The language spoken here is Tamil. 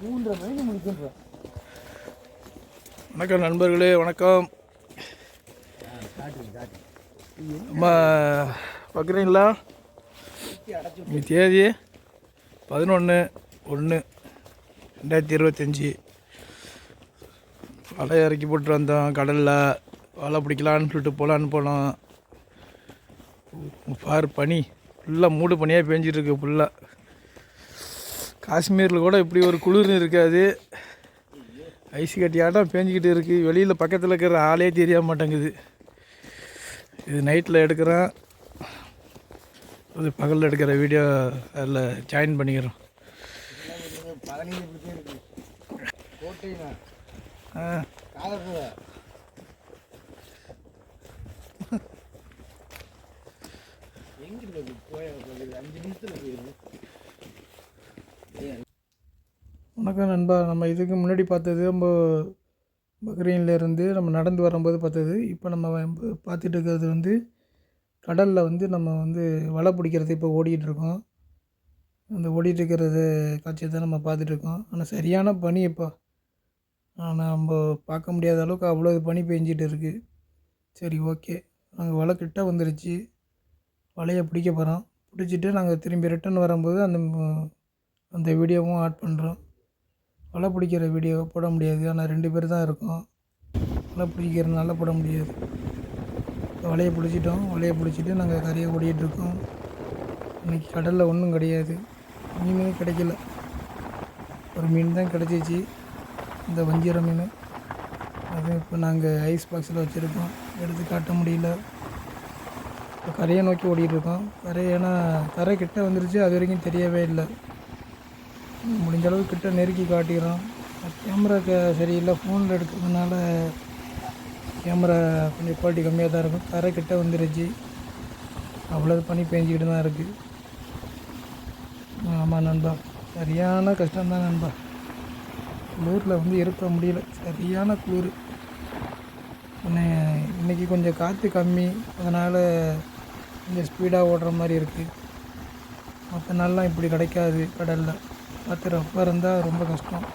மூன்றரை மணிக்கு முடிக்கின்றோம் வணக்கம் நண்பர்களே வணக்கம். நம்ம பார்க்குறீங்களா? இன்னைக்கு தேதி பதினொன்று ஒன்று ரெண்டாயிரத்தி இருபத்தஞ்சி. வலை இறக்கி போட்டு வந்தோம் கடலில் வலை பிடிக்கலான்னு சொல்லிட்டு போகலான்னு போனோம். பார் பனி. ஃபுல்லாக மூடு பனியாக பேஞ்சிட்டு ஃபுல்லாக காஷ்மீரில் கூட இப்படி ஒரு குளிர் இருக்காது. ஐஸ் கட்டியாட்டம் பேஞ்சிக்கிட்டு இருக்குது வெளியில் பக்கத்தில் இருக்கிற ஆளே தெரிய மாட்டேங்குது. இது நைட்டில் எடுக்கிறேன். இது பகலில் எடுக்கிற வீடியோ அதில் ஜாயின் பண்ணிக்கிறோம். போய் அஞ்சு நிமிஷத்தில் போயிருக்கு வணக்கம் நண்பா நம்ம இதுக்கு முன்னாடி பார்த்தது நம்ம பக்ரீன்லேருந்து நம்ம நடந்து வரும்போது பார்த்தது இப்போ நம்ம பார்த்துட்டு இருக்கிறது வந்து கடலில் வந்து நம்ம வந்து வலை பிடிக்கிறது இப்போ ஓடிட்டு இருக்கோம். அந்த ஓடிட்டுருக்கிறது காட்சியை தான் நம்ம பார்த்துட்டு இருக்கோம். ஆனால் சரியான பனி இப்போ. ஆனால் நம்ம பார்க்க முடியாத அளவுக்கு அவ்வளோ பனி பெஞ்சிட்டு இருக்குது சரி ஓகே. நாங்கள் வலை கிட்ட வந்துருச்சு. வலையை பிடிக்க போகிறோம் பிடிச்சிட்டு நாங்கள் திரும்பி ரிட்டர்ன் வரும்போது அந்த அந்த வீடியோவும் ஆட் பண்ணுறோம் வலை பிடிக்கிற வீடியோ போட முடியாது. ஆனால் ரெண்டு பேர் தான் இருக்கோம். வலை பிடிக்கிறதுனால போட முடியாது. வலையை பிடிச்சிட்டோம். வலையை பிடிச்சிட்டு நாங்கள் கரையை ஓடிட்டுருக்கோம் இருக்கோம். இன்னைக்கு கடலில் ஒன்றும் கிடையாது. மீனும் கிடைக்கல. ஒரு மீன் தான் கிடச்சிச்சு. இந்த வஞ்சிர மீன். அது இப்போ நாங்கள் ஐஸ் பாக்ஸில் வச்சுருக்கோம். எடுத்து காட்ட முடியல. இப்போ கரையை நோக்கி ஓடிட்டுருக்கோம் கரை ஏன்னா கரை கிட்ட வந்துருச்சு. அது வரைக்கும் தெரியவே இல்லை. முடிஞ்ச அளவு கிட்ட நெருக்கி காட்டிக்கிறோம் கேமரா க சரியில்லை ஃபோனில் எடுக்கிறதுனால கேமரா கொஞ்சம் குவாலிட்டி கம்மியாக தான் இருக்கும். தரை கிட்ட வந்துருச்சு. அவ்வளோ பனி பேஞ்சிக்கிட்டு தான் இருக்குது ஆமாம் நண்பா சரியான கஷ்டம்தான் நண்பா. குளிரில் வந்து இருக்க முடியல. சரியான குளிர். இன்னை- இன்னைக்கு கொஞ்சம் காற்று கம்மி. அதனால் கொஞ்சம் ஸ்பீடாக ஓடுற மாதிரி இருக்குது மற்ற நாள்லாம் இப்படி கிடைக்காது கடலில். பார்த்து ரொம்ப இருந்தால் ரொம்ப கஷ்டம்.